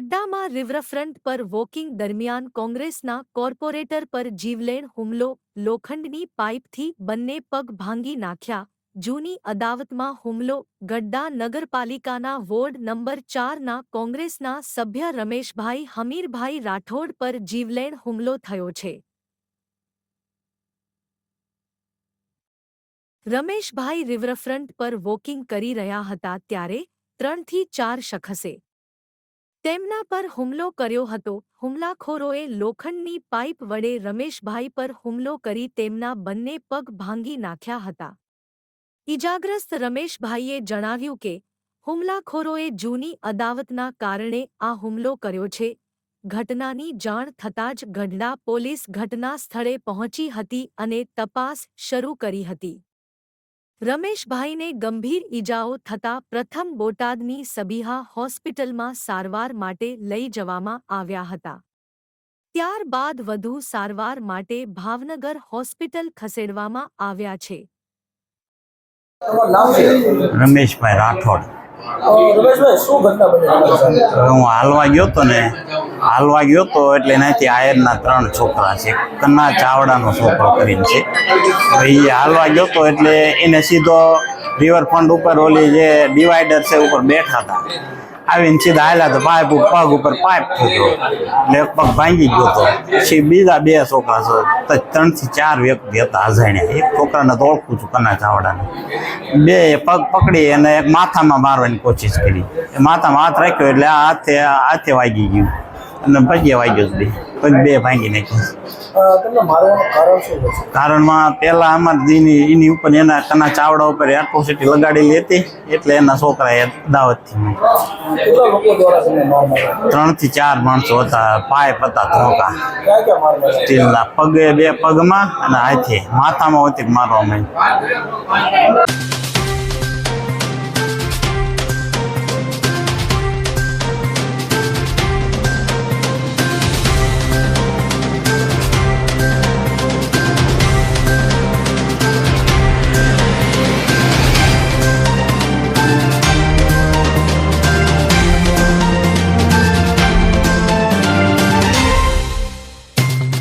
ગડ્ડામાં riverfront પર walking દરમિયાન કોંગ્રેસના કોર્પોરેટર પર જીવલેણ હુમલો, લોખંડની પાઇપથી બંને પગ ભાંગી નાખ્યા. જૂની અદાવતમાં હુમલો ગડ્ડા નગરપાલિકાના વોર્ડ નંબર ચારના કોંગ્રેસના સભ્ય રમેશભાઈ, હમીરભાઈ રાઠોડ પર જીવલેણ હુમલો થયો છે. રમેશભાઈ રિવરફ્રન્ટ પર વોકિંગ કરી રહ્યા હતા ત્યારે ત્રણથી ચાર શખસે તેમના પર હુમલો કર્યો હતો. હુમલાખોરોએ લોખંડની પાઇપ વડે રમેશભાઈ પર હુમલો કરી તેમના બંને પગ ભાંગી નાખ્યા હતા. ઇજાગ્રસ્ત રમેશભાઈએ જણાવ્યું કે, હુમલાખોરોએ જૂની અદાવતના કારણે આ હુમલો કર્યો છે. ઘટનાની જાણ થતાં જ ગઢડા પોલીસ ઘટના સ્થળે પહોંચી હતી અને તપાસ શરૂ કરી હતી. રમેશભાઈને ગંભીર ઈજાઓ થતાં પ્રથમ બોટાદની સબીહા હોસ્પિટલમાં સારવાર માટે લઈ જવામાં આવ્યા હતા. ત્યારબાદ વધુ સારવાર માટે ભાવનગર હોસ્પિટલ ખસેડવામાં આવ્યા છે. રમેશભાઈ રાઠોડ. રમેશભાઈ શું ઘટના બની? તમારી સાથે હવે હું હાલવા ગયો તો ને હાલવા ગયો તો એટલે એનાથી આયરના ત્રણ છોકરા છે. કન્ના ચાવડાનો છોકરો કરીને છે. એ હાલવા ગયો તો એટલે એને સીધો રિવરફ્રન્ટ ઉપર ઓલી જે ડિવાઈડર છે ઉપર બેઠા હતા આવીને સીધા હાલ્યા તો પાઇપ પગ ઉપર પાઇપ ફૂટ્યો એટલે એક પગ ભાંગી ગયો તો. પછી બીજા બે છોકરા છે ત્રણથી ચાર વ્યક્તિ હતા અજાણ્યા. એક છોકરાને તો ઓળખું છું કન્ના ચાવડાને. બે પગ પકડી અને એક માથામાં મારવાની કોશિશ કરી. એ માથામાં હાથ રાખ્યો એટલે આ હાથે હાથે વાગી ગયું. અને પગે વાગ્યો બે પછી બે ભાંગી નાખ્યા. કારણમાં પહેલાં અમારે એની ઉપર એના કના ચાવડા ઉપર એટ્રોસિટી લગાડેલી હતી એટલે એના છોકરાએ દાવતથી કેટલા થી ચાર માણસો હતા પાઇપ હતા ધોકા. સ્ટીલના પગે બે પગમાં અને હાથે માથામાં હોતી મારવામાં